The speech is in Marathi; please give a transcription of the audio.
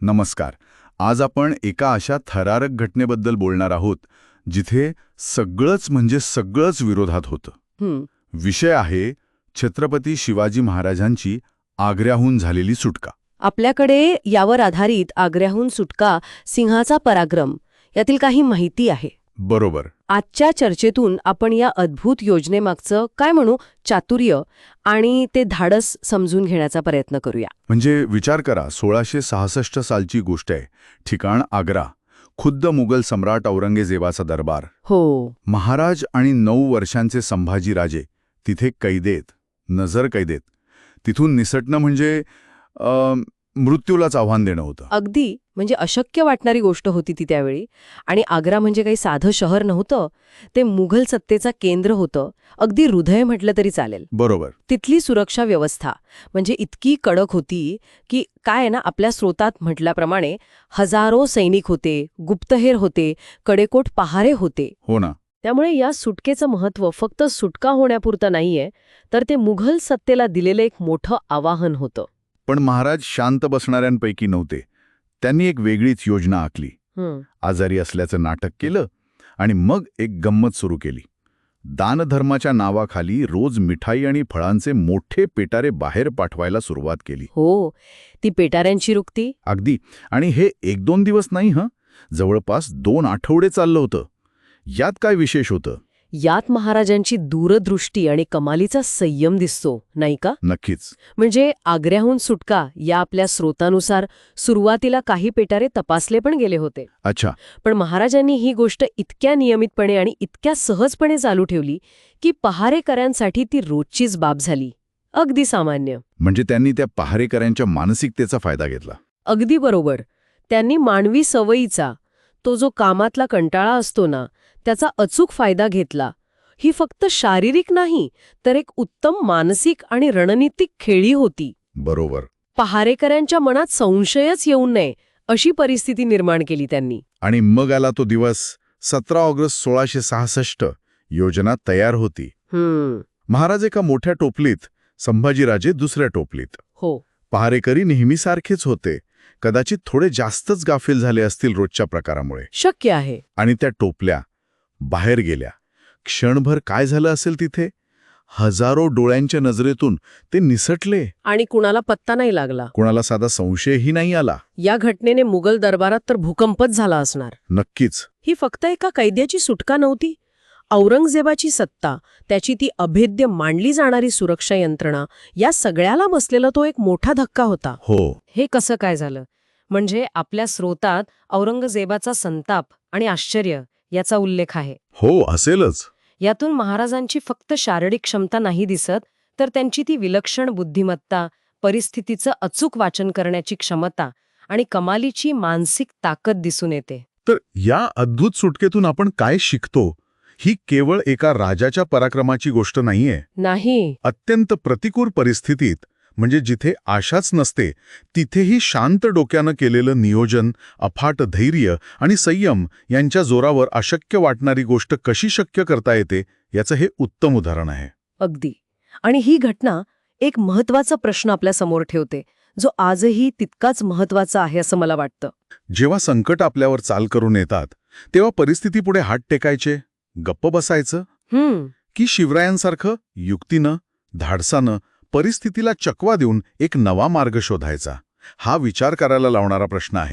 नमस्कार. आज आपण एका अशा थरारक घटनेबद्दल बोलणार आहोत जिथे सगळंच म्हणजे सगळंच विरोधात होतं. विषय आहे छत्रपती शिवाजी महाराजांची आग्र्याहून झालेली सुटका. आपल्याकडे यावर आधारित आग्र्याहून सुटका सिंहाचा पराक्रम यातील काही माहिती आहे. बरोबर. आजच्या चर्चेतून आपण या अद्भुत योजनेमागचं काय म्हणू? चातुर्य आणि ते धाडस समजून घेण्याचा प्रयत्न करूया. म्हणजे विचार करा सोळाशे सहासष्ट सालची गोष्ट आहे. ठिकाण आग्रा. खुद्द मुघल सम्राट औरंगजेबाचा दरबार. हो. महाराज आणि नऊ वर्षांचे संभाजीराजे तिथे कैदेत नजर कैदेत. तिथून निसटणं म्हणजे मृत्यूलाच आव्हान देणं होतं. अगदी. म्हणजे अशक्य वाटणारी गोष्ट होती ती त्यावेळी. आणि आग्रा म्हणजे काही साधं शहर नव्हतं. ते मुघल सत्तेचा केंद्र होतं. अगदी हृदय म्हटलं तरी चालेल. बरोबर. तिथली सुरक्षा व्यवस्था म्हणजे इतकी कडक होती की काय आहे ना आपल्या स्रोतात म्हटल्याप्रमाणे हजारो सैनिक होते गुप्तहेर होते कडेकोट पहारे होते. हो ना. त्यामुळे या सुटकेचं महत्त्व फक्त सुटका होण्यापुरतं नाहीये तर ते मुघल सत्तेला दिलेलं एक मोठं आवाहन होतं. पण महाराज शांत बसणाऱ्यांपैकी नव्हते. त्यांनी एक वेगळीच योजना आखली. आजारी असल्याचं नाटक केलं आणि मग एक गंमत सुरू केली. दानधर्माच्या नावाखाली रोज मिठाई आणि फळांचे मोठे पेटारे बाहेर पाठवायला सुरुवात केली. हो ती पेटाऱ्यांची रुक्ती? अगदी. आणि हे एक दोन दिवस नाही हं? जवळपास दोन आठवडे चाललं होतं. यात काय विशेष होतं? यात महाराजांची दूरदृष्टी आणि कमालीचा संयम दिसतो नाही का? नक्कीच. म्हणजे आग्र्याहून सुटका या आपल्या स्रोतानुसार सुरुवातीला काही पेटारे तपासले पण गेले होते. अच्छा. पण महाराजांनी ही गोष्ट इतक्या नियमितपणे आणि इतक्या सहजपणे चालू ठेवली की पहारेकऱ्यांसाठी ती रोजचीच बाब झाली. अगदी सामान्य. म्हणजे त्यांनी त्या पहारेकऱ्यांच्या मानसिकतेचा फायदा घेतला. अगदी बरोबर. त्यांनी मानवी सवयीचा तो जो कामातला कंटाळा असतो ना त्याचा अचूक फायदा घेतला. ही फक्त शारीरिक नाही तर एक उत्तम मानसिक आणि रणनीतिक खेळी होती. बरोबर. पहारेकऱ्यांच्या मनात संशयच येऊ नये अशी परिस्थिती निर्माण केली त्यांनी. आणि मग आला तो दिवस सतरा ऑगस्ट सोळाशे सहासष्ट योजना तयार होती. महाराज एका मोठ्या टोपलीत संभाजीराजे दुसऱ्या टोपलीत. हो. पहारेकरी नेहमीसारखेच होते. कदाचित थोडे जास्तच गाफील झाले असतील रोजच्या प्रकारामुळे. शक्य आहे. आणि त्या टोपल्या बाहेर गेल्या. क्षणभर काय झालं असेल तिथे? हजारो डोळ्यांच्या नजरेतून ते निसटले. आणि कुणाला पत्ता नाही लागला. कोणाला साधा संशयही नाही आला. या घटनेने मुघल दरबारात तर भूकंपच झाला असणार. नक्कीच. ही फक्त एका कैद्याची सुटका नव्हती. औरंगजेबाची सत्ता त्याची ती अभेद्य मांडली जाणारी सुरक्षा यंत्रणा या सगळ्याला बसलेला तो एक मोठा धक्का होता. हो. हे कसं काय झालं? म्हणजे आपल्या स्रोतात औरंगजेबाचा संताप आणि आश्चर्य. याचा उल्लेख आहे. हो असेलच. यातून महाराजांची फक्त शारीरिक क्षमता नाही दिसत तर त्यांची ती विलक्षण बुद्धिमत्ता परिस्थितीचं अचूक वाचन करण्याची क्षमता आणि कमालीची मानसिक ताकद दिसून येते. तर या अद्भुत सुटकेतून आपण काय शिकतो? ही केवळ एका राजाच्या पराक्रमाची गोष्ट नाहीये. नाही. अत्यंत प्रतिकूल परिस्थितीत म्हणजे जिथे आशाच नसते तिथेही शांत डोक्यानं केलेलं नियोजन अफाट धैर्य आणि संयम यांच्या जोरावर अशक्य वाटणारी गोष्ट कशी शक्य करता येते याचं हे उत्तम उदाहरण आहे. अगदी. आणि ही घटना एक महत्त्वाचा प्रश्न आपल्यासमोर ठेवते जो आजही तितकाच महत्त्वाचा आहे असं मला वाटतं. जेव्हा संकट आपल्यावर चाल करून येतात तेव्हा परिस्थितीपुढे हात टेकायचे गप्प बसायचं? की शिवरायांसारखं युक्तीनं धाडसानं परिस्थितीला चकवा देऊन एक नवा मार्ग शोधायचा. हा विचार करायला लावणारा प्रश्न आहे.